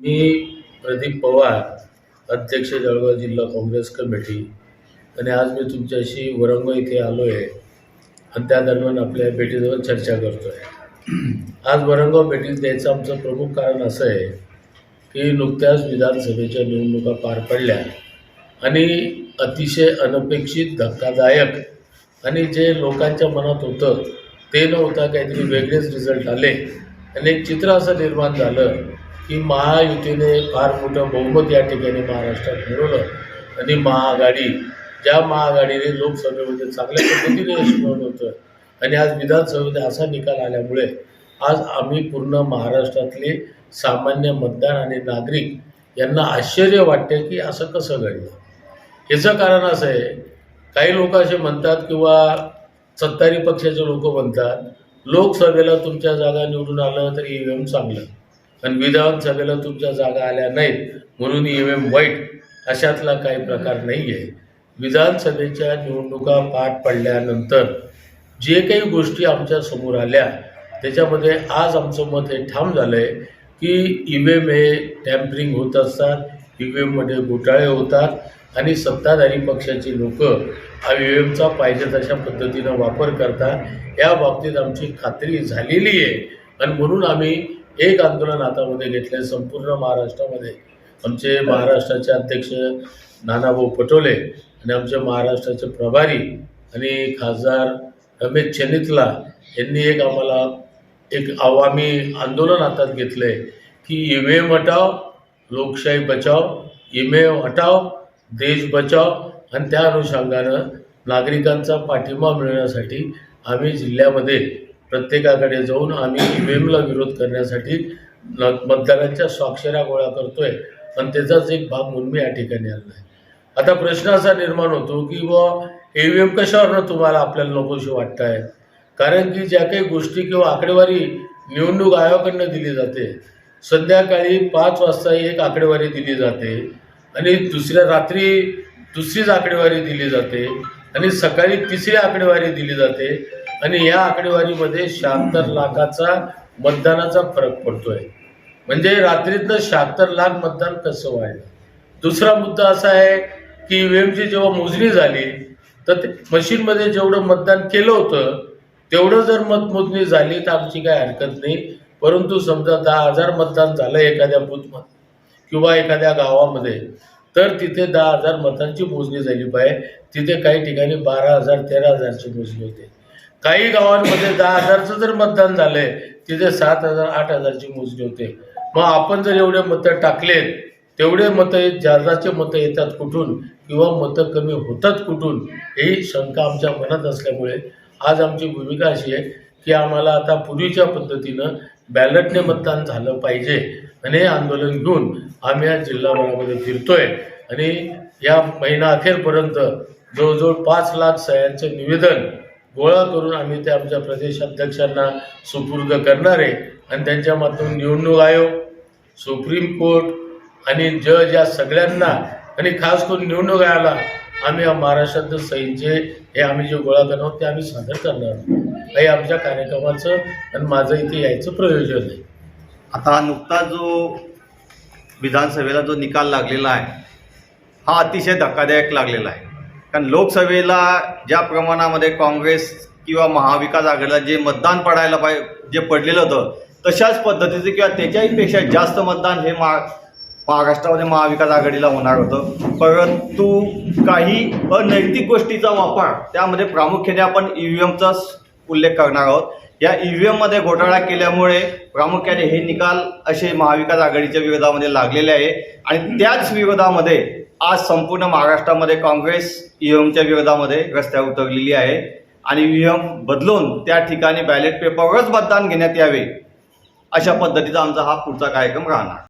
मी प्रदीप पवार अध्यक्ष जळगाव जिल्हा काँग्रेस कमिटी. आणि आज मी तुमच्याशी वरंग इथे आलो आहे आणि त्या दरम्यान आपल्या भेटीजवळ चर्चा करतो आहे आज वरंगाव भेटीत द्यायचं आमचं प्रमुख कारण असं आहे की नुकत्याच विधानसभेच्या निवडणुका पार पडल्या आणि अतिशय अनपेक्षित धक्कादायक आणि जे लोकांच्या मनात होतं ते न होता काहीतरी वेगळेच रिझल्ट आले आणि एक चित्र असं निर्माण झालं. की महायुतीने फार मोठं बहुमत या ठिकाणी महाराष्ट्रात मिळवलं. आणि महाआघाडी ज्या महाआघाडीने लोकसभेमध्ये चांगल्या पद्धतीने यश मिळवलं होतं आणि आज विधानसभेमध्ये असा निकाल आल्यामुळे आज आम्ही पूर्ण महाराष्ट्रातले सामान्य मतदार आणि नागरिक यांना आश्चर्य वाटते की असं कसं घडलं. याचं कारण असं आहे काही लोक असे म्हणतात किंवा सत्तारी पक्षाचे लोक म्हणतात लोकसभेला तुमच्या जागा निवडून आलं तर ई व्ही एम चांगलं. आणि विधानसभेला तुमच्या जागा आल्या नाहीत म्हणून ई एम वाईट अशातला काही प्रकार नाही आहे विधानसभेच्या निवडणुका पार पडल्यानंतर जे काही गोष्टी आमच्यासमोर आल्या त्याच्यामध्ये आज आमचं मत हे ठाम झालं आहे की ई व्ही एम हे टॅम्परिंग होत असतात ई व्ही एममध्ये घोटाळे होतात आणि सत्ताधारी पक्षाची लोक हा ई व्ही एमचा पाहिजे तशा पद्धतीनं वापर करतात. या बाबतीत आमची खात्री झालेली आहे. आणि म्हणून आम्ही एक आंदोलन हातामध्ये घेतलं आहे संपूर्ण महाराष्ट्रामध्ये. आमचे महाराष्ट्राचे अध्यक्ष नानाभाऊ पटोले आणि आमचे महाराष्ट्राचे प्रभारी आणि खासदार रमेश चेनितला यांनी एक आम्हाला एक आवामी आंदोलन हातात घेतलं आहे की ईव्हीएम हटाव लोकशाही बचाव ई हटाव देश बचाव आणि त्या अनुषंगानं नागरिकांचा पाठिंबा मिळवण्यासाठी आम्ही जिल्ह्यामध्ये प्रत्येकाकडे जाऊन आम्ही ई व्ही एमला विरोध करण्यासाठी मतदारांच्या स्वाक्षऱ्या गोळा करतोय. आणि त्याचाच एक भाग म्हणून मी या ठिकाणी आलो आहे. आता प्रश्न असा निर्माण होतो की बुवा ई व्ही एम कशावरनं तुम्हाला आपल्याला नकोशी वाटत आहे कारण की ज्या काही गोष्टी किंवा आकडेवारी निवडणूक आयोगाकडनं दिली जाते संध्याकाळी पाच वाजता एक आकडेवारी दिली जाते आणि दुसऱ्या रात्री दुसरीच आकडेवारी दिली जाते आणि सकाळी तिसरी आकडेवारी दिली जाते. आणि या आकडेवारीमध्ये शहात्तर लाखाचा मतदानाचा फरक पडतोय. म्हणजे रात्रीतलं शहात्तर लाख मतदान कसं वाढलं दुसरा मुद्दा असा आहे की ईव्हीएमची जेव्हा मोजणी झाली तर ते मशीनमध्ये जेवढं मतदान केलं होतं तेवढं जर मतमोजणी झाली तर आमची काय हरकत नाही. परंतु समजा दहा हजार मतदान झालं एखाद्या बूथमध्ये किंवा एखाद्या गावामध्ये तर तिथे दहा हजार मतांची मोजणी झाली पाहिजे. तिथे काही ठिकाणी बारा हजार तेरा हजारची मोजणी होते. काही गावांमध्ये दहा हजारचं जर मतदान झालंय तिथे सात हजार आठ हजारची मोजणी होते. मग आपण जर एवढे मतं टाकलेत तेवढे मतं जादाचे मतं येतात कुठून? किंवा मतं कमी होतात कुठून? ही शंका आमच्या मनात असल्यामुळे आज आमची भूमिका अशी आहे की आम्हाला आता पूर्वीच्या पद्धतीनं बॅलेटने मतदान झालं पाहिजे आणि हे आंदोलन घेऊन आम्ही या जिल्हाभरामध्ये फिरतोय. आणि या महिना अखेरपर्यंत जवळजवळ पाच लाख सह्यांचं निवेदन गोळा करून आम्ही ते आमच्या प्रदेशाध्यक्षांना सुपूर्द करणार आहे. आणि त्यांच्या निवडणूक आयोग सुप्रीम कोर्ट आणि जज या सगळ्यांना आणि खास करून निवडणूक आयोगाला आम्ही या महाराष्ट्रातलं सहींचे हे आम्ही जे गोळा करणार आहोत ते आम्ही सादर करणार आहोत. हे आमच्या कार्यक्रमाचं आणि माझं इथे यायचं प्रयोजन आहे. आता नुकता जो विधानसभेला जो निकाल लागलेला आहे हा अतिशय धक्कादायक लागलेला आहे. कारण लोकसभेला ज्या प्रमाणामध्ये काँग्रेस किंवा महाविकास आघाडीला जे मतदान पडायला पाहिजे जे पडलेलं होतं तशाच पद्धतीचं किंवा त्याच्याही पेक्षा जास्त मतदान हे महा महाराष्ट्रामध्ये महाविकास आघाडीला होणार होतं. परंतु काही अनैतिक गोष्टीचा वापर त्यामध्ये प्रामुख्याने आपण ई व्ही एमचाच उल्लेख करणार आहोत. या ई व्ही एममध्ये घोटाळा केल्यामुळे प्रामुख्याने हे निकाल असे महाविकास आघाडीच्या विरोधामध्ये लागलेले आहे. आणि त्याच विरोधामध्ये आज संपूर्ण महाराष्ट्रामध्ये काँग्रेस ई एमच्या विरोधामध्ये रस्त्यावर उतरलेली आहे. आणि ई बदलून त्या ठिकाणी बॅलेट पेपरवरच मतदान घेण्यात यावे अशा पद्धतीचा आमचा हा पुढचा कार्यक्रम राहणार.